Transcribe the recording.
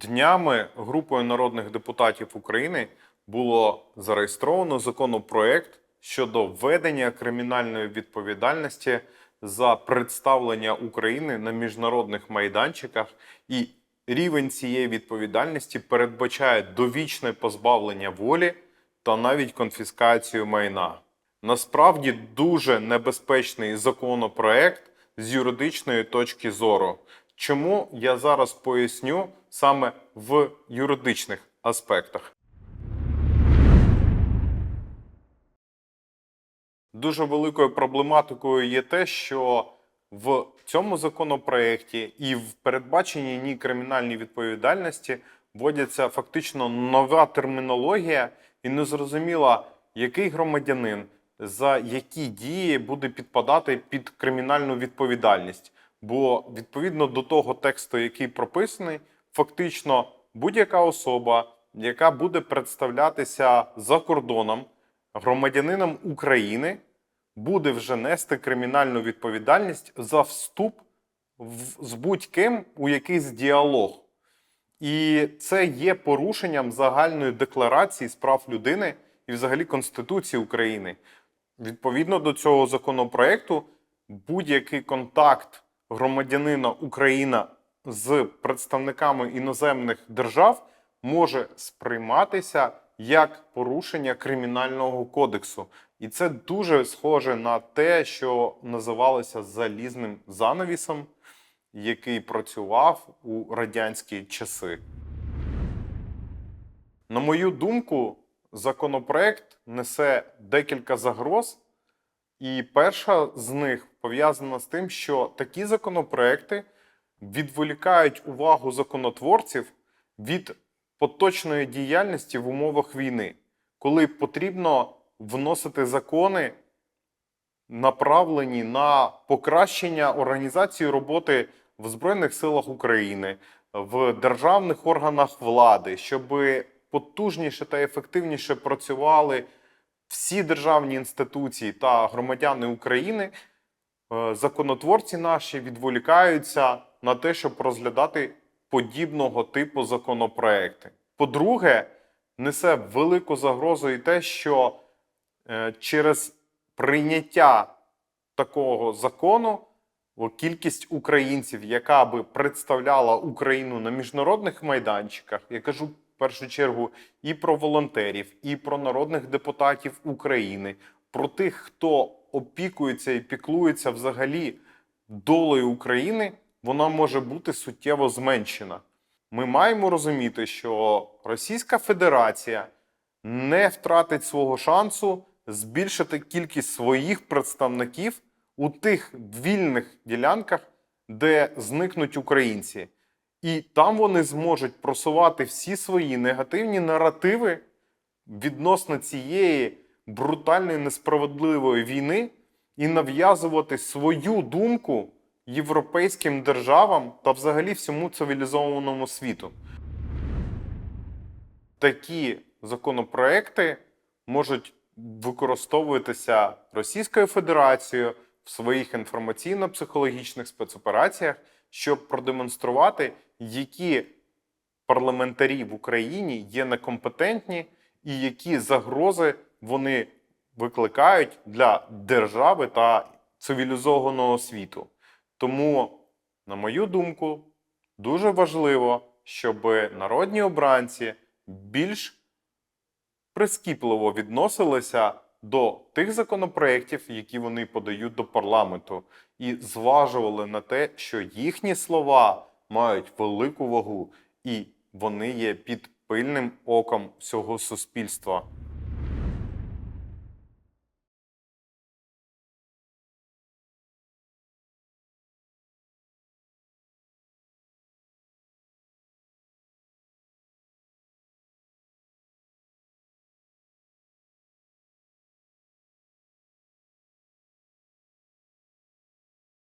Днями групою народних депутатів України було зареєстровано законопроект щодо введення кримінальної відповідальності за представлення України на міжнародних майданчиках, і рівень цієї відповідальності передбачає довічне позбавлення волі та навіть конфіскацію майна. Насправді дуже небезпечний законопроект з юридичної точки зору. Чому я зараз поясню саме в юридичних аспектах? Дуже великою проблематикою є те, що в цьому законопроекті і в передбаченій ній кримінальній відповідальності вводяться фактично нова термінологія, і незрозуміло, який громадянин за які дії буде підпадати під кримінальну відповідальність. Бо відповідно до того тексту, який прописаний, фактично будь-яка особа, яка буде представлятися за кордоном громадянином України, буде вже нести кримінальну відповідальність за вступ в, з будь-ким у якийсь діалог. І це є порушенням загальної декларації з прав людини і взагалі Конституції України. Відповідно до цього законопроекту, будь-який контакт громадянина Україна з представниками іноземних держав може сприйматися як порушення кримінального кодексу. І це дуже схоже на те, що називалося залізним занавісом, який працював у радянські часи. На мою думку, законопроект несе декілька загроз, і перша з них пов'язана з тим, що такі законопроекти відволікають увагу законотворців від поточної діяльності в умовах війни, коли потрібно вносити закони, направлені на покращення організації роботи в Збройних силах України, в державних органах влади, щоб потужніше та ефективніше працювали всі державні інституції та громадяни України, е, законотворці наші відволікаються на те, щоб розглядати подібного типу законопроекти. По-друге, несе велику загрозу і те, що е, через прийняття такого закону кількість українців, яка би представляла Україну на міжнародних майданчиках, я кажу в першу чергу і про волонтерів, і про народних депутатів України, про тих, хто опікується і піклується взагалі долею України, вона може бути суттєво зменшена. Ми маємо розуміти, що Російська Федерація не втратить свого шансу збільшити кількість своїх представників у тих вільних ділянках, де зникнуть українці. І там вони зможуть просувати всі свої негативні наративи відносно цієї брутальної несправедливої війни і нав'язувати свою думку європейським державам та взагалі всьому цивілізованому світу. Такі законопроекти можуть використовуватися Російською Федерацією в своїх інформаційно-психологічних спецопераціях, щоб продемонструвати, які парламентарі в Україні є некомпетентні і які загрози вони викликають для держави та цивілізованого світу. Тому, на мою думку, дуже важливо, щоб народні обранці більш прискіпливо відносилися до тих законопроєктів, які вони подають до парламенту, і зважували на те, що їхні слова мають велику вагу і вони є під пильним оком всього суспільства.